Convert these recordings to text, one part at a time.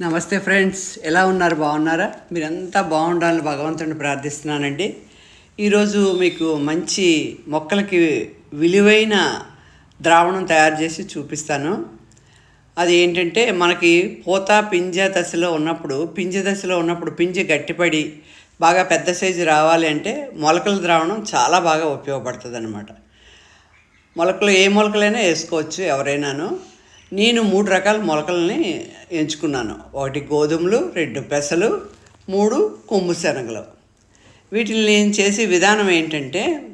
నమస్తే ఫ్రెండ్స్ ఎలా ఉన్నారు? బాగున్నారా? మీరంతా బాగుండాలని భగవంతుడిని ప్రార్థిస్తున్నానండి. ఈరోజు మీకు మంచి మొక్కలకి విలువైన ద్రావణం తయారు చేసి చూపిస్తాను. అది ఏంటంటే మనకి పూత పింజ దశలో ఉన్నప్పుడు పింజ దశలో ఉన్నప్పుడు పింజ గట్టిపడి బాగా పెద్ద సైజు రావాలి అంటే మొలకల ద్రావణం చాలా బాగా ఉపయోగపడుతుంది అనమాట మొలకలు ఏ మొలకలైనా వేసుకోవచ్చు ఎవరైనాను. నేను మూడు రకాల మొలకల్ని ఎంచుకున్నాను. ఒకటి గోధుమలు రెండు పెసలు మూడు కొమ్ము శనగలు. వీటిని నేను చేసే విధానం ఏంటంటే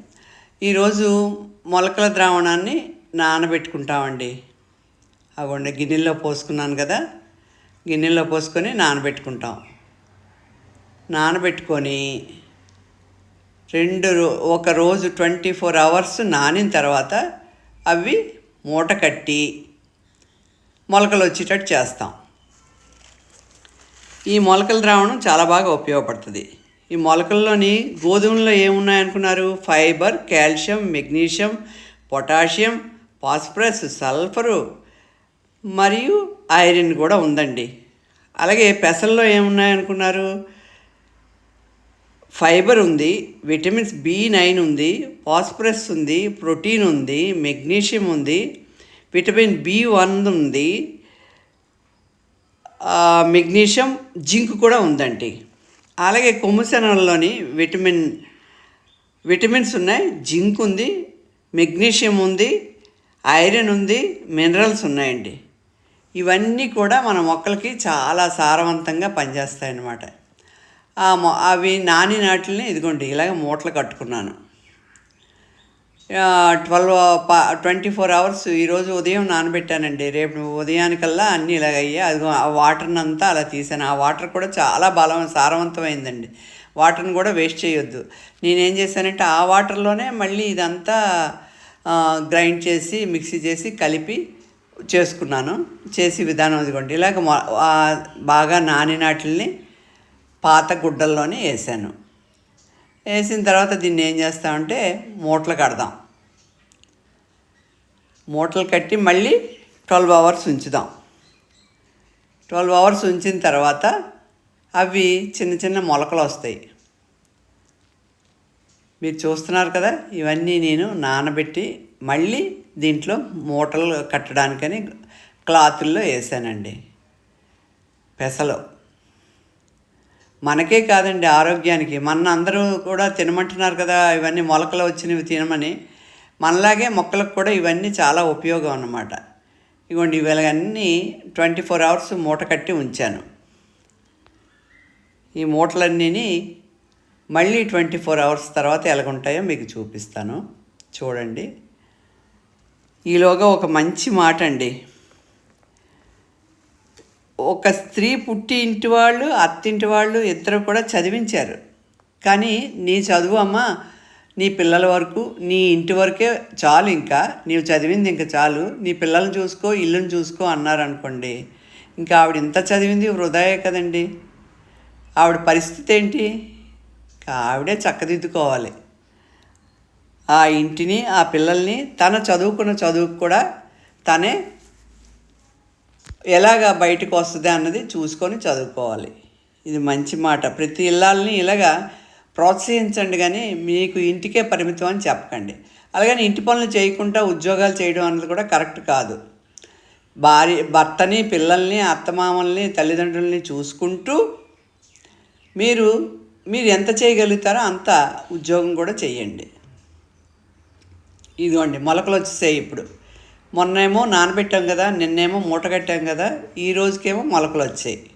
ఈరోజు మొలకల ద్రావణాన్ని నానబెట్టుకుంటామండి. అవ్వండి గిన్నెల్లో పోసుకున్నాను కదా గిన్నెల్లో పోసుకొని నానబెట్టుకుంటాం. నానబెట్టుకొని రెండు రో ఒక రోజు ట్వంటీ ఫోర్ అవర్స్ నానిన తర్వాత అవి మూట కట్టి మొలకలు వచ్చేటట్టు చేస్తాం. ఈ మొలకల ద్రావణం చాలా బాగా ఉపయోగపడుతుంది. ఈ మొలకల్లోని గోధుమలో ఏమున్నాయనుకున్నారు? Fibre calcium magnesium potassium phosphorus sulphur మరియు ఐరన్ కూడా ఉందండి. అలాగే పెసల్లో ఏమున్నాయనుకున్నారు? ఫైబర్ ఉంది విటమిన్స్ బి నైన్ ఉంది ఫాస్ఫరస్ ఉంది ప్రోటీన్ ఉంది మెగ్నీషియం ఉంది విటమిన్ బి వన్ ఉంది. మెగ్నీషియం జింక్ కూడా ఉందండి. అలాగే కొమ్ము శనగల్లోని విటమిన్ విటమిన్స్ ఉన్నాయి. జింక్ ఉంది మెగ్నీషియం ఉంది ఐరన్ ఉంది మినరల్స్ ఉన్నాయండి. ఇవన్నీ కూడా మన మొక్కలకి చాలా సారవంతంగా పనిచేస్తాయన్నమాట. అవి నాని నాటిని ఇదిగోండి ఇలాగ మూటలు కట్టుకున్నాను. ట్వెల్వ్ ట్వంటీ ఫోర్ అవర్స్ ఈరోజు ఉదయం నానబెట్టానండి. రేపు ఉదయానికల్లా అన్నీ ఇలాగ అయ్యాయి అది ఆ వాటర్ని అంతా అలా తీసాను. ఆ వాటర్ కూడా చాలా బలం సారవంతమైందండి. వాటర్ని కూడా వేస్ట్ చేయొద్దు. నేనేం చేశానంటే ఆ వాటర్లోనే మళ్ళీ ఇదంతా గ్రైండ్ చేసి మిక్సీ చేసి కలిపి చేసుకున్నాను. చేసి విధానం ఇదిగోండి. ఇలాగ బాగా నానినాటిల్ని పాత గుడ్డల్లోనే వేసాను. వేసిన తర్వాత దీన్ని ఏం చేస్తామంటే మూటలు కడదాం. మూటలు కట్టి మళ్ళీ ట్వెల్వ్ అవర్స్ ఉంచుదాం. ట్వెల్వ్ అవర్స్ ఉంచిన తర్వాత అవి చిన్న చిన్న మొలకలు వస్తాయి. మీరు చూస్తున్నారు కదా ఇవన్నీ నేను నానబెట్టి మళ్ళీ దీంట్లో మూటలు కట్టడానికని క్లాతుల్లో వేసానండి. పెసలు. మనకే కాదండి ఆరోగ్యానికి. మన అందరూ కూడా తినమంటున్నారు కదా ఇవన్నీ మొలకలు వచ్చినవి తినమని. మనలాగే మొక్కలకు కూడా ఇవన్నీ చాలా ఉపయోగం అన్నమాట. ఇవ్వండి ఇవన్నీ ట్వంటీ ఫోర్ అవర్స్ మూట కట్టి ఉంచాను. ఈ మూటలన్నీని మళ్ళీ ట్వంటీ ఫోర్ అవర్స్ తర్వాత ఎలాగుంటాయో మీకు చూపిస్తాను. చూడండి. ఈలోగా ఒక మంచి మాట అండి ఒక స్త్రీ పుట్టి ఇంటి వాళ్ళు అత్తింటి వాళ్ళు ఇద్దరు కూడా చదివించారు. కానీ నీ చదువు అమ్మ నీ పిల్లల వరకు నీ ఇంటి వరకే చాలు ఇంకా. నీవు చదివింది ఇంకా చాలు. నీ పిల్లల్ని చూసుకో ఇల్లుని చూసుకో అన్నారు అనుకోండి ఇంకా ఆవిడ ఇంత చదివింది వృధాయే కదండి. ఆవిడ పరిస్థితి ఏంటి? ఇంకా ఆవిడే చక్కదిద్దుకోవాలి. ఆ ఇంటిని ఆ పిల్లల్ని తన చదువుకున్న చదువుకు కూడా తనే ఎలాగ బయటకు వస్తుంది అన్నది చూసుకొని చదువుకోవాలి. ఇది మంచి మాట. ప్రతి ఇళ్ళని ఇలాగా ప్రోత్సహించండి కానీ మీకు ఇంటికే పరిమితం అని చెప్పకండి. అలాగని ఇంటి పనులు చేయకుండా ఉద్యోగాలు చేయడం అన్నది కూడా కరెక్ట్ కాదు. భార్య భర్తని పిల్లల్ని అత్తమామల్ని తల్లిదండ్రుల్ని చూసుకుంటూ మీరు మీరు ఎంత చేయగలుగుతారో అంత ఉద్యోగం కూడా చేయండి. ఇదిగోండి మొలకలు వచ్చేసాయి ఇప్పుడు. మొన్నేమో నానబెట్టాం కదా నిన్నేమో మూట కట్టాం కదా ఈ రోజుకేమో మొలకలు వచ్చాయి.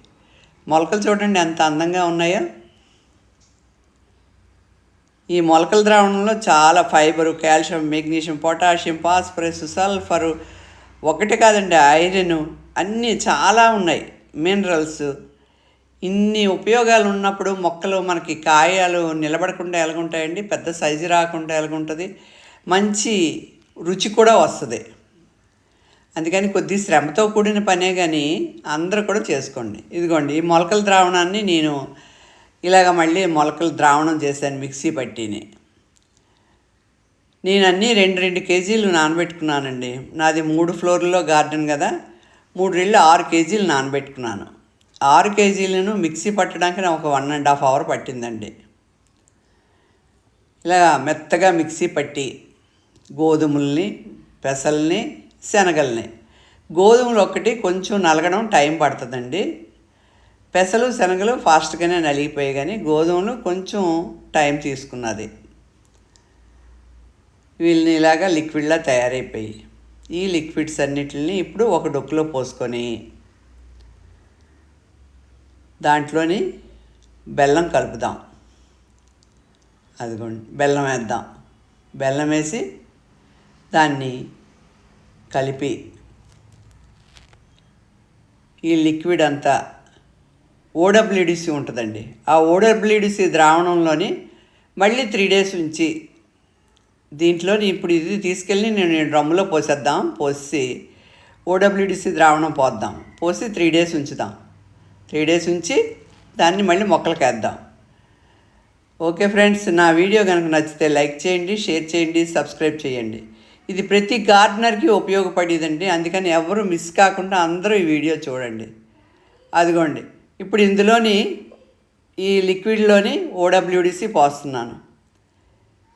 మొలకలు చూడండి ఎంత అందంగా ఉన్నాయో. ఈ మొలకల ద్రావణంలో చాలా fibre calcium magnesium potassium phosphorus sulphur ఒకటి కాదండి ఐరన్ అన్నీ చాలా ఉన్నాయి. మినరల్స్ ఇన్ని ఉపయోగాలు ఉన్నప్పుడు మొక్కలు మనకి కాయలు నిలబడకుండా ఎలాగుంటాయండి? పెద్ద సైజు రాకుండా ఎలాగుంటుంది? మంచి రుచి కూడా వస్తుంది. అందుకని కొద్ది శ్రమతో కూడిన పనే కానీ అందరూ కూడా చేసుకోండి. ఇదిగోండి ఈ మొలకల ద్రావణాన్ని నేను ఇలాగ మళ్ళీ మొలకల ద్రావణం చేశాను మిక్సీ పట్టిని. నేను అన్నీ రెండు రెండు కేజీలు నానబెట్టుకున్నానండి. నాది మూడు ఫ్లోర్లో గార్డెన్ కదా మూడు రెళ్ళు ఆరు కేజీలు నానబెట్టుకున్నాను. ఆరు కేజీలను మిక్సీ పట్టడానికి నాకు ఒక వన్ అండ్ హాఫ్ అవర్ పట్టిందండి. ఇలా మెత్తగా మిక్సీ పట్టి గోధుమల్ని పెసల్ని శనగల్ని. గోధుమలు ఒక్కటి కొంచెం నలగడం టైం పడుతుందండి. పెసలు శనగలు ఫాస్ట్గానే నలిగిపోయాయి కానీ గోధుమలు కొంచెం టైం తీసుకున్నది. వీళ్ళని ఇలాగా లిక్విడ్లా తయారైపోయి ఈ లిక్విడ్స్ అన్నిటిని ఇప్పుడు ఒక డొక్కులో పోసుకొని దాంట్లోని బెల్లం కలుపుదాం. అదిగోండి బెల్లం వేద్దాం. బెల్లం వేసి దాన్ని కలిపి ఈ లిక్విడ్ అంతా ఓడబ్ల్యూడిసి ఉంటుందండి. ఆ ఓడబ్ల్యూడిసి ద్రావణంలోని మళ్ళీ త్రీ డేస్ ఉంచి దీంట్లో ఇప్పుడు ఇది తీసుకెళ్ళి నేను డ్రమ్ములో పోసేద్దాం. పోసి ఓడబ్ల్యూడిసి ద్రావణం పోద్దాం. పోసి త్రీ డేస్ ఉంచుదాం. త్రీ డేస్ ఉంచి దాన్ని మళ్ళీ మొక్కలకి వేద్దాం ఓకే ఫ్రెండ్స్ నా వీడియో కనుక నచ్చితే లైక్ చేయండి షేర్ చేయండి సబ్స్క్రైబ్ చేయండి. ఇది ప్రతి గార్డెనర్కి ఉపయోగపడేదండి. అందుకని ఎవరు మిస్ కాకుండా అందరూ ఈ వీడియో చూడండి. అదిగోండి. ఇప్పుడు ఇందులోని ఈ లిక్విడ్లోని ఓడబ్ల్యూడిసి పోస్తున్నాను.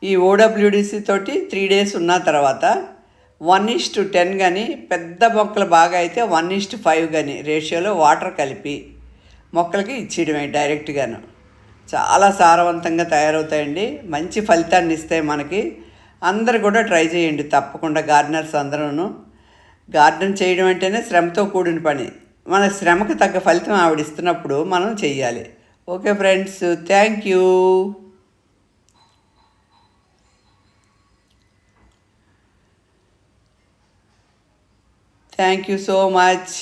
ఈ ఓడబ్ల్యూడిసి తోటి త్రీ డేస్ ఉన్న తర్వాత వన్ ఇస్ టు టెన్ కానీ పెద్ద మొక్కలు బాగా అయితే వన్ ఇస్ టు ఫైవ్ కానీ రేషియోలో వాటర్ కలిపి మొక్కలకి ఇచ్చేయడమే డైరెక్ట్గాను. చాలా సారవంతంగా తయారవుతాయండి. మంచి ఫలితాన్ని ఇస్తాయి మనకి. అందరు కూడా ట్రై చేయండి తప్పకుండా గార్డెనర్స్ అందరూ గార్డెన్ చేయడం అంటేనే శ్రమతో కూడిన పని. మన శ్రమకు తగ్గ ఫలితం ఆవిడ ఇస్తున్నప్పుడు మనం చెయ్యాలి. Okay friends thank you. Thank you so much.